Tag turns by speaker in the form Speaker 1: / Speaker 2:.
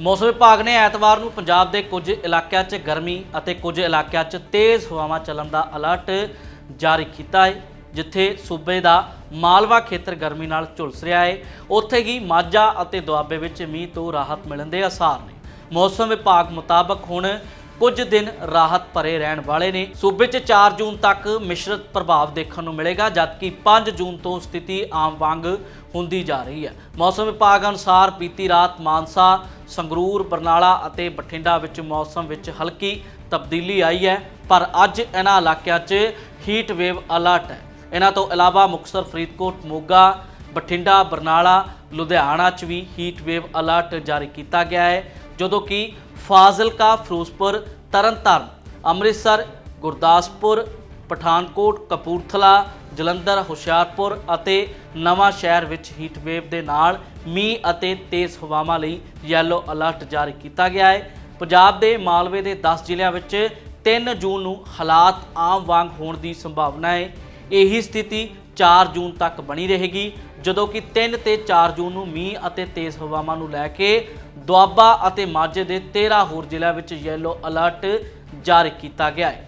Speaker 1: ਮੌਸਮ ਵਿਭਾਗ ਨੇ ਐਤਵਾਰ ਨੂੰ ਪੰਜਾਬ ਦੇ ਕੁਝ ਇਲਾਕਿਆਂ 'ਚ ਗਰਮੀ ਅਤੇ ਕੁਝ ਇਲਾਕਿਆਂ 'ਚ ਤੇਜ਼ ਹਵਾਵਾਂ ਚੱਲਣ ਦਾ ਅਲਰਟ ਜਾਰੀ ਕੀਤਾ ਹੈ, ਜਿੱਥੇ ਸੂਬੇ ਦਾ ਮਾਲਵਾ ਖੇਤਰ ਗਰਮੀ ਨਾਲ ਝੁਲਸ ਰਿਹਾ ਹੈ। ਉੱਥੇ ਹੀ ਮਾਝਾ ਅਤੇ ਦੁਆਬੇ ਵਿੱਚ ਮੀਂਹ ਤੋਂ ਰਾਹਤ ਮਿਲਣ ਦੇ ਆਸਾਰ ਨੇ। ਮੌਸਮ ਵਿਭਾਗ ਮੁਤਾਬਕ ਹੁਣ ਕੁਝ ਦਿਨ ਰਾਹਤ ਭਰੇ ਰਹਿਣ ਵਾਲੇ ਨੇ। ਸੂਬੇ 'ਚ 4 ਜੂਨ ਤੱਕ ਮਿਸ਼ਰਤ ਪ੍ਰਭਾਵ ਦੇਖਣ ਨੂੰ ਮਿਲੇਗਾ, ਜਦਕਿ 5 ਜੂਨ ਤੋਂ ਸਥਿਤੀ ਆਮ ਵਾਂਗ ਹੁੰਦੀ ਜਾ ਰਹੀ ਹੈ। ਮੌਸਮ ਵਿਭਾਗ ਅਨੁਸਾਰ ਬੀਤੀ ਰਾਤ ਮਾਨਸਾ ਸੰਗਰੂਰ, ਬਰਨਾਲਾ ਅਤੇ ਬਠਿੰਡਾ ਵਿੱਚ ਮੌਸਮ ਵਿੱਚ ਹਲਕੀ ਤਬਦੀਲੀ ਆਈ ਹੈ, ਪਰ ਅੱਜ ਇਹਨਾਂ ਇਲਾਕਿਆਂ 'ਚ ਹੀਟ ਵੇਵ ਅਲਰਟ ਹੈ। ਇਹਨਾਂ ਤੋਂ ਇਲਾਵਾ ਮੁਕਤਸਰ, ਫਰੀਦਕੋਟ, ਮੋਗਾ, ਬਠਿੰਡਾ, ਬਰਨਾਲਾ, ਲੁਧਿਆਣਾ 'ਚ ਵੀ ਹੀਟ ਵੇਵ ਅਲਰਟ ਜਾਰੀ ਕੀਤਾ ਗਿਆ ਹੈ, ਜਦੋਂ ਕਿ ਫਾਜ਼ਿਲਕਾ, ਫਿਰੋਜ਼ਪੁਰ, ਤਰਨਤਾਰਨ, ਅੰਮ੍ਰਿਤਸਰ, ਗੁਰਦਾਸਪੁਰ, ਪਠਾਨਕੋਟ, ਕਪੂਰਥਲਾ ਜਲੰਧਰ, ਹੁਸ਼ਿਆਰਪੁਰ ਅਤੇ ਨਵਾਂ ਸ਼ਹਿਰ ਵਿੱਚ ਹੀਟਵੇਵ ਦੇ ਨਾਲ ਮੀਂਹ ਅਤੇ ਤੇਜ਼ ਹਵਾਵਾਂ ਲਈ ਯੈਲੋ ਅਲਰਟ ਜਾਰੀ ਕੀਤਾ ਗਿਆ ਹੈ। ਪੰਜਾਬ ਦੇ ਮਾਲਵੇ ਦੇ 10 ਜ਼ਿਲ੍ਹਿਆਂ ਵਿੱਚ 3 ਜੂਨ ਨੂੰ ਹਾਲਾਤ ਆਮ ਵਾਂਗ ਹੋਣ ਦੀ ਸੰਭਾਵਨਾ ਹੈ। ਇਹੀ ਸਥਿਤੀ 4 ਜੂਨ ਤੱਕ ਬਣੀ ਰਹੇਗੀ, ਜਦੋਂ ਕਿ 3 ਤੇ 4 ਜੂਨ ਨੂੰ ਮੀਂਹ ਅਤੇ ਤੇਜ਼ ਹਵਾਵਾਂ ਨੂੰ ਲੈ ਕੇ ਦੁਆਬਾ ਅਤੇ ਮਾਝੇ ਦੇ 13 ਹੋਰ ਜ਼ਿਲ੍ਹਿਆਂ ਵਿੱਚ ਯੈਲੋ ਅਲਰਟ ਜਾਰੀ ਕੀਤਾ ਗਿਆ ਹੈ।